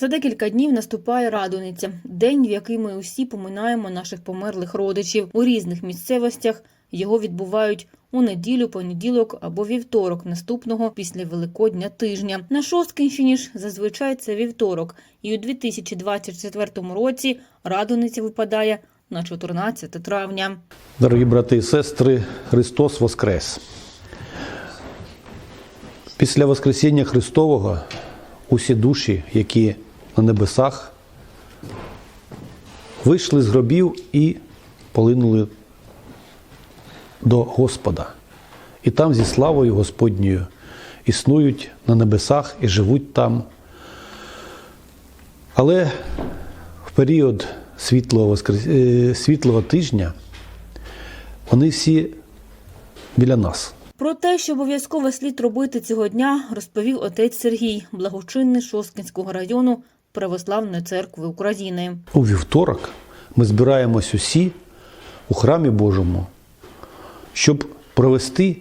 За декілька днів наступає Радониця, день, в який ми усі поминаємо наших померлих родичів. У різних місцевостях його відбувають у неділю, понеділок або вівторок наступного після Великодня тижня. На Шосткинщині ж зазвичай це вівторок, і у 2024 році Радониця випадає на 14 травня. Дорогі брати і сестри, Христос Воскрес! Після Воскресіння Христового усі душі, які на небесах, вийшли з гробів і полинули до Господа. І там зі славою Господньою існують на небесах і живуть там. Але в період світлого, воскрес... е, світлого тижня вони всі біля нас. Про те, що обов'язково слід робити цього дня, розповів отець Сергій, благочинний Шосткинського району Православної церкви України. У вівторок ми збираємось усі у храмі Божому, щоб провести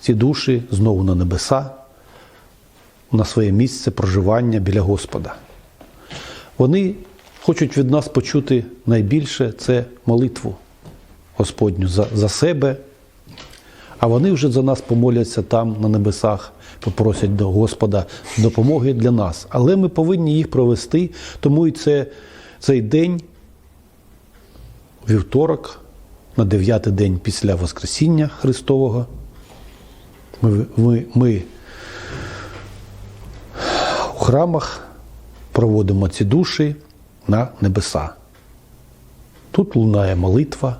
ці душі знову на небеса, на своє місце проживання біля Господа. Вони хочуть від нас почути найбільше це молитву Господню за, за себе, а вони вже за нас помоляться там, на небесах, попросять до Господа допомоги для нас. Але ми повинні їх провести, тому і це, цей день, вівторок, на дев'ятий день після Воскресіння Христового, ми, ми, ми у храмах проводимо ці душі на небеса. Тут лунає молитва,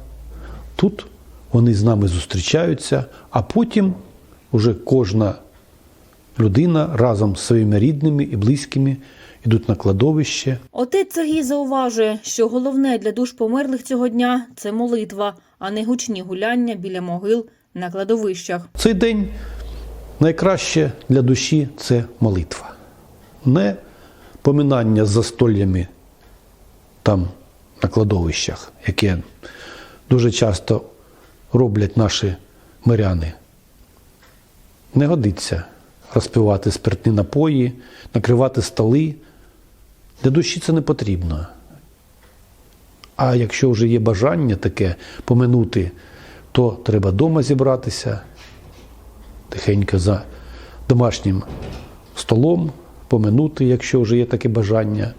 тут вони з нами зустрічаються, а потім уже кожна людина разом з своїми рідними і близькими йдуть на кладовище. Отець Сергій зауважує, що головне для душ померлих цього дня це молитва, а не гучні гуляння біля могил на кладовищах. Цей день найкраще для душі це молитва. Не поминання з застоллями там на кладовищах, яке дуже часто роблять наші миряни. Не годиться розпивати спиртні напої, накривати столи. Для душі це не потрібно. А якщо вже є бажання таке поминути, то треба вдома зібратися, тихенько за домашнім столом, поминути, якщо вже є таке бажання,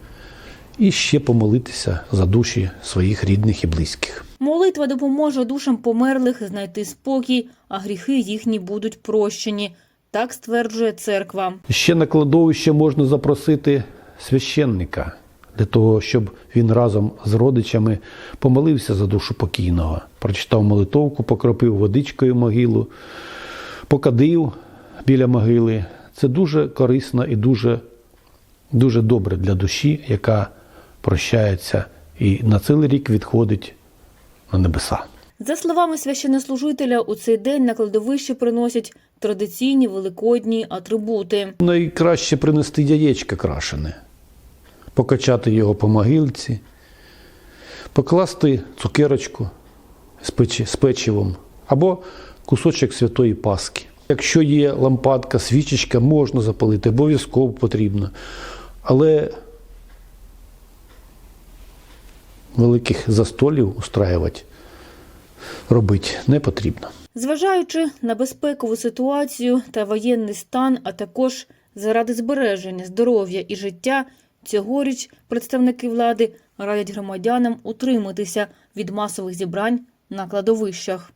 і ще помолитися за душі своїх рідних і близьких. Молитва допоможе душам померлих знайти спокій, а гріхи їхні будуть прощені. Так стверджує церква. Ще на кладовище можна запросити священника для того, щоб він разом з родичами помолився за душу покійного, прочитав молитовку, покропив водичкою могилу, покадив біля могили. Це дуже корисно і дуже, дуже добре для душі, яка прощається і на цілий рік відходить на небеса. За словами священнослужителя, у цей день на кладовище приносять традиційні великодні атрибути. Найкраще принести яєчко крашене, покачати його по могилці, покласти цукерочку з печивом або кусочок святої Паски. Якщо є лампадка, свічечка, можна запалити, обов'язково потрібно. Але великих застолів устраювати, робити не потрібно. Зважаючи на безпекову ситуацію та воєнний стан, а також заради збереження здоров'я і життя, цьогоріч представники влади радять громадянам утриматися від масових зібрань на кладовищах.